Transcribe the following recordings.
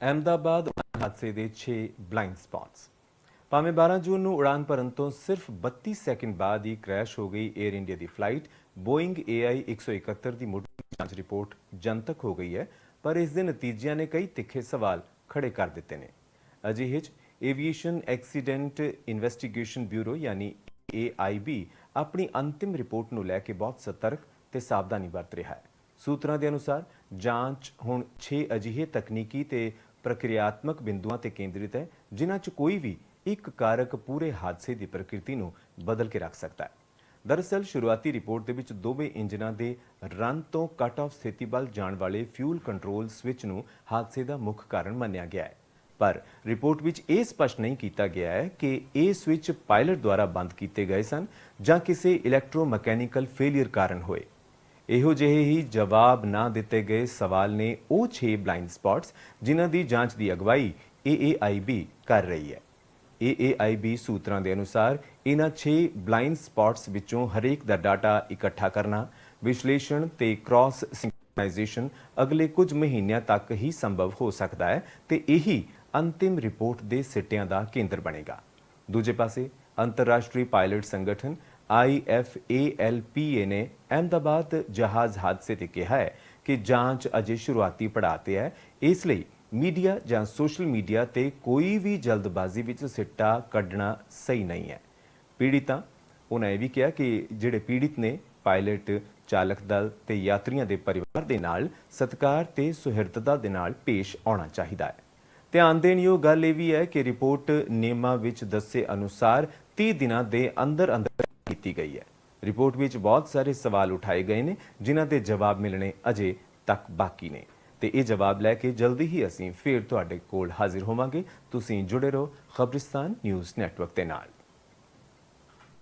ਅਹਿਮਦਾਬਾਦ ਉਡਾਨ ਹਾਦਸੇ ਦੇ 6 blind spots ਭਾਵੇਂ 12 ਜੂਨ ਨੂੰ ਉਡਾਨ ਭਰਨ ਤੋਂ ਸਿਰਫ 32 ਸੈਕਿੰਡ ਬਾਅਦ ਹੀ ਕ੍ਰੈਸ਼ ਹੋ ਗਈ 에ਅਰ ਇੰਡੀਆ ਦੀ ਫਲਾਈਟ ਬੋਇੰਗ AI 171 ਦੀ ਮੁੱਢਲੀ ਜਾਂਚ ਰਿਪੋਰਟ ਜਨਤਕ ਹੋ ਗਈ ਹੈ, ਪਰ ਇਸ ਦੇ ਨਤੀਜਿਆਂ ਨੇ ਕਈ ਤਿੱਖੇ ਸਵਾਲ ਖੜੇ ਕਰ ਦਿੱਤੇ ਨੇ। ਅਜਿਹੇ 'ਚ ਏਵੀਏਸ਼ਨ ਐਕਸੀਡੈਂਟ ਇਨਵੈਸਟੀਗੇਸ਼ਨ ਬਿਊਰੋ ਯਾਨੀ AIB ਆਪਣੀ ਅੰਤਿਮ ਰਿਪੋਰਟ ਨੂੰ ਲੈ ਕੇ ਬਹੁਤ ਸਤਰਕ ਤੇ ਸਾਵਧਾਨੀ ਵਰਤ ਰਿਹਾ ਹੈ। ਸੂਤਰਾਂ ਦੇ ਅਨੁਸਾਰ ਜਾਂਚ ਹੁਣ 6 ਅਜਿਹੇ ਤਕਨੀਕੀ ਤੇ ਪ੍ਰਕਿਰਿਆਤਮਕ ਬਿੰਦੂਆਂ ਤੇ ਕੇਂਦਰਿਤ ਹੈ, ਜਿਨ੍ਹਾਂ 'ਚ ਕੋਈ ਵੀ ਇੱਕ ਕਾਰਕ ਪੂਰੇ ਹਾਦਸੇ ਦੀ ਪ੍ਰਕਿਰਤੀ ਨੂੰ ਬਦਲ ਕੇ ਰੱਖ ਸਕਦਾ ਹੈ। ਦਰਅਸਲ, ਸ਼ੁਰੂਆਤੀ ਰਿਪੋਰਟ ਦੇ ਵਿੱਚ ਦੋਵੇਂ ਇੰਜਨਾਂ ਦੇ ਰਨ ਤੋਂ ਕੱਟ ਆਫ ਸਥਿਤੀ ਵੱਲ ਜਾਣ ਵਾਲੇ ਫਿਊਲ ਕੰਟਰੋਲ ਸਵਿਚ ਨੂੰ ਹਾਦਸੇ ਦਾ ਮੁੱਖ ਕਾਰਨ ਮੰਨਿਆ ਗਿਆ ਹੈ। ਪਰ ਰਿਪੋਰਟ ਵਿੱਚ ਇਹ ਸਪਸ਼ਟ ਨਹੀਂ ਕੀਤਾ ਗਿਆ ਹੈ ਕਿ ਇਹ ਸਵਿਚ ਪਾਇਲਟ ਦੁਆਰਾ ਬੰਦ ਕੀਤੇ ਗਏ ਸਨ ਜਾਂ ਕਿਸੇ ਇਲੈਕਟ੍ਰੋਮੈਕੈਨੀਕਲ ਫੇਲਿਅਰ ਕਾਰਨ ਹੋਏ। ਇਹੋ ਜਿਹੇ ਹੀ ਜਵਾਬ ਨਾ ਦਿੱਤੇ ਗਏ ਸਵਾਲ ਨੇ ਉਹ 6 ਬਲਾਈਂਡ ਸਪੌਟਸ ਜਿਨ੍ਹਾਂ ਦੀ ਜਾਂਚ ਦੀ ਅਗਵਾਈ AAIB ਕਰ ਰਹੀ ਹੈ। AAIB ਸੂਤਰਾਂ ਦੇ ਅਨੁਸਾਰ ਇਹਨਾਂ 6 ਬਲਾਈਂਡ ਸਪੌਟਸ ਵਿੱਚੋਂ ਹਰੇਕ ਦਾ ਡਾਟਾ ਇਕੱਠਾ ਕਰਨਾ, ਵਿਸ਼ਲੇਸ਼ਣ ਤੇ ਕ੍ਰਾਸ ਸਿੰਕ੍ਰੋਨਾਈਜੇਸ਼ਨ ਅਗਲੇ ਕੁਝ ਮਹੀਨਿਆਂ ਤੱਕ ਹੀ ਸੰਭਵ ਹੋ ਸਕਦਾ ਹੈ ਤੇ ਇਹੀ ਅੰਤਿਮ ਰਿਪੋਰਟ ਦੇ ਸਿੱਟਿਆਂ ਦਾ ਕੇਂਦਰ ਬਣੇਗਾ। ਦੂਜੇ ਪਾਸੇ ਅੰਤਰਰਾਸ਼ਟਰੀ ਪਾਇਲਟ ਸੰਗਠਨ IFALPA ਨੇ ਅਹਿਮਦਾਬਾਦ ਜਹਾਜ਼ ਹਾਦਸੇ ਤੇ ਕਿਹਾ ਹੈ ਕਿ ਜਾਂਚ ਅਜੇ ਸ਼ੁਰੂਆਤੀ ਪੜਾਅ ਤੇ ਹੈ। ਇਸ ਲਈ ਮੀਡੀਆ ਜਾਂ ਸੋਸ਼ਲ ਮੀਡੀਆ ਤੇ ਕੋਈ ਵੀ ਜਲਦਬਾਜ਼ੀ ਵਿੱਚ ਸਿੱਟਾ ਕੱਢਣਾ ਸਹੀ ਨਹੀਂ ਹੈ। ਪੀੜਿਤਾਂ, ਉਹਨਾਂ ਇਹ ਵੀ ਕਿਹਾ ਕਿ ਜਿਹੜੇ ਪੀੜਿਤ ਨੇ, ਪਾਇਲਟ, ਚਾਲਕ ਦਲ ਤੇ ਯਾਤਰੀਆਂ ਦੇ ਪਰਿਵਾਰ ਦੇ ਨਾਲ ਸਤਿਕਾਰ ਤੇ ਸੁਹਿਰਦਤਾ ਦੇ ਨਾਲ ਪੇਸ਼ ਆਉਣਾ ਚਾਹੀਦਾ ਹੈ। ਧਿਆਨ ਦੇਣ ਯੋਗ ਗੱਲ ਇਹ ਵੀ ਹੈ ਕਿ ਰਿਪੋਰਟ ਨਿਯਮਾਂ ਵਿੱਚ ਦੱਸੇ ਅਨੁਸਾਰ 30 ਦਿਨਾਂ ਦੇ ਅੰਦਰ ਅੰਦਰ ਕੀਤੀ ਗਈ ਹੈ। ਰਿਪੋਰਟ ਵਿੱਚ ਬਹੁਤ ਸਾਰੇ ਸਵਾਲ ਉਠਾਏ ਗਏ ਨੇ ਜਿਨ੍ਹਾਂ ਦੇ ਜਵਾਬ ਮਿਲਣੇ ਅਜੇ ਤੱਕ ਬਾਕੀ ਨੇ। ਤੇ ਇਹ ਜਵਾਬ ਲੈ ਕੇ ਜਲਦੀ ਹੀ ਅਸੀਂ ਫੇਰ ਤੁਹਾਡੇ ਕੋਲ ਹਾਜ਼ਰ ਹੋਵਾਂਗੇ। ਤੁਸੀਂ ਜੁੜੇ ਰਹੋ ਖਬਰਿਸਤਾਨ ਨਿਊਜ਼ ਨੈਟਵਰਕ ਦੇ ਨਾਲ।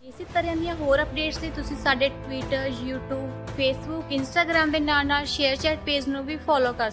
ਇਸੇ ਤਰ੍ਹਾਂ ਦੀਆਂ ਹੋਰ ਅਪਡੇਟਸ ਲਈ ਤੁਸੀਂ ਸਾਡੇ ਟਵਿੱਟਰ, YouTube, Facebook, Instagram ਦੇ ਨਾਲ ਨਾਲ ਸ਼ੇਅਰ ਪੇਜ ਨੂੰ ਵੀ ਫੋਲੋ ਕਰ